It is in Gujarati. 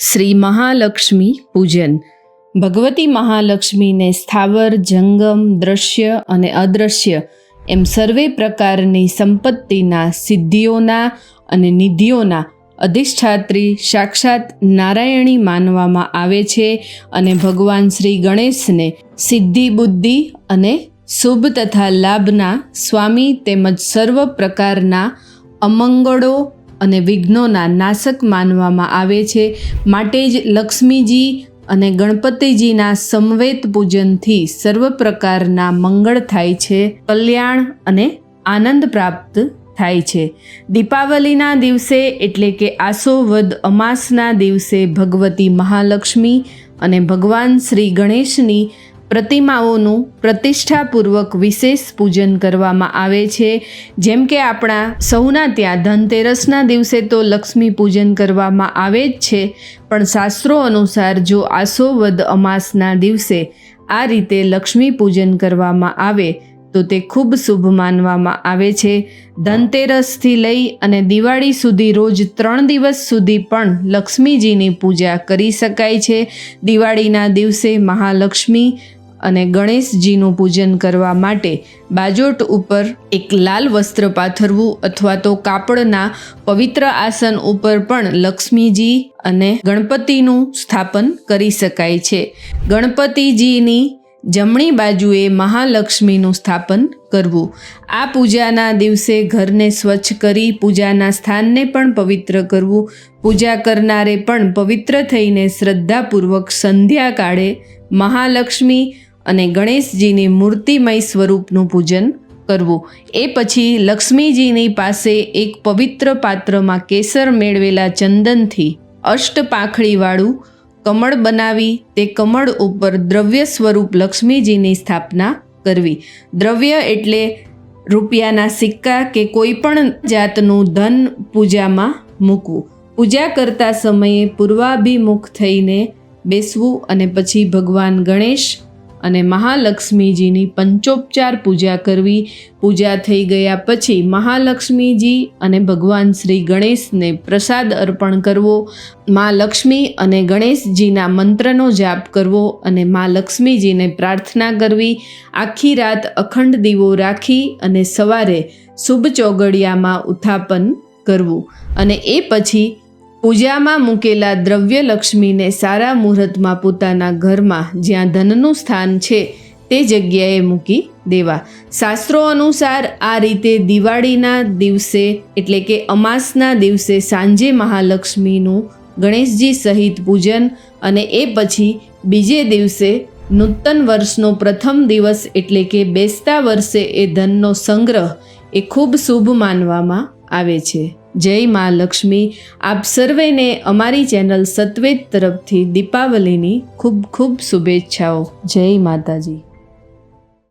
શ્રી મહાલક્ષ્મી પૂજન. ભગવતી મહાલક્ષ્મીને સ્થાવર, જંગમ, દ્રશ્ય અને અદ્રશ્ય એમ સર્વે પ્રકારની સંપત્તિના સિદ્ધિઓના અને નિધિઓના અધિષ્ઠાત્રી સાક્ષાત નારાયણી માનવામાં આવે છે અને ભગવાન શ્રી ગણેશને સિદ્ધિ, બુદ્ધિ અને શુભ તથા લાભના સ્વામી તેમજ સર્વ પ્રકારના અમંગળો અને વિઘ્નોના નાશક માનવામાં આવે છે. માટે જ લક્ષ્મીજી અને ગણપતિજીના સમવેત પૂજનથી સર્વ પ્રકારના મંગળ થાય છે. કલ્યાણ અને આનંદ પ્રાપ્ત થાય છે. દીપાવલીના દિવસે એટલે કે આસો વદ અમાસના દિવસે ભગવતી મહાલક્ષ્મી અને ભગવાન શ્રી ગણેશની પ્રતિમાઓનું પ્રતિષ્ઠાપૂર્વક વિશેષ પૂજન કરવામાં આવે છે. જેમ કે આપણા સૌના ત્યાં ધનતેરસના દિવસે તો લક્ષ્મી પૂજન કરવામાં આવે જ છે. પણ શાસ્ત્રો અનુસાર જો આસો વદ અમાસના દિવસે આ રીતે લક્ષ્મી પૂજન કરવામાં આવે, તો તે ખૂબ શુભ માનવામાં આવે છે. ધનતેરસથી લઈ અને દિવાળી સુધી રોજ ત્રણ દિવસ સુધી પણ લક્ષ્મીજીની પૂજા કરી શકાય છે. દિવાળીના દિવસે મહાલક્ષ્મી અને ગણેશજીનું પૂજન કરવા માટે બાજોટ ઉપર એક લાલ વસ્ત્ર પાથરવું અથવા તો કાપડના પવિત્ર આસન ઉપર પણ લક્ષ્મીજી અને ગણપતિનું સ્થાપન કરી શકાય છે. ગણપતિજીની જમણી બાજુએ મહાલક્ષ્મીનું સ્થાપન કરવું. આ પૂજાના દિવસે ઘરને સ્વચ્છ કરી પૂજાના સ્થાનને પણ પવિત્ર કરવું. પૂજા કરનારે પણ પવિત્ર થઈને શ્રદ્ધાપૂર્વક સંધ્યા કાળે મહાલક્ષ્મી અને ગણેશજીની મૂર્તિમય સ્વરૂપનું પૂજન કરવું. એ પછી લક્ષ્મીજીની પાસે એક પવિત્ર પાત્રમાં કેસર મેળવેલા ચંદનથી અષ્ટપાંખળીવાળું કમળ બનાવી તે કમળ ઉપર દ્રવ્ય સ્વરૂપ લક્ષ્મીજીની સ્થાપના કરવી. દ્રવ્ય એટલે રૂપિયાના સિક્કા કે કોઈ પણ જાતનું ધન પૂજામાં મૂકવું. પૂજા કરતા સમયે પૂર્વાભિમુખ થઈને બેસવું અને પછી ભગવાન ગણેશ અને મહાલક્ષ્મીજીની પંચોપચાર પૂજા કરવી. પૂજા થઈ ગયા પછી મહાલક્ષ્મીજી અને ભગવાન શ્રી ગણેશને પ્રસાદ અર્પણ કરવો. મા લક્ષ્મી અને ગણેશજીના મંત્રનો જાપ કરવો અને મા લક્ષ્મીજીને પ્રાર્થના કરવી. આખી રાત અખંડ દીવો રાખી અને સવારે શુભ ચોગડિયામાં ઉત્થાપન કરવું. અને એ પછી પૂજામાં મૂકેલા દ્રવ્ય લક્ષ્મીને સારા મુહૂર્તમાં પોતાના ઘરમાં જ્યાં ધનનું સ્થાન છે, તે જગ્યાએ મૂકી દેવા. શાસ્ત્રો અનુસાર આ રીતે દિવાળીના દિવસે, એટલે કે અમાસના દિવસે સાંજે મહાલક્ષ્મીનું ગણેશજી સહિત પૂજન અને એ પછી બીજે દિવસે નૂતન વર્ષનો પ્રથમ દિવસ, એટલે કે બેસતા વર્ષે એ ધનનો સંગ્રહ, એ ખૂબ શુભ માનવામાં આવે છે. જય મા લક્ષ્મી. આપ સર્વેને અમારી ચેનલ સત્વેત તરફથી દીપાવલીની ખૂબ ખૂબ શુભેચ્છાઓ. જય માતાજી.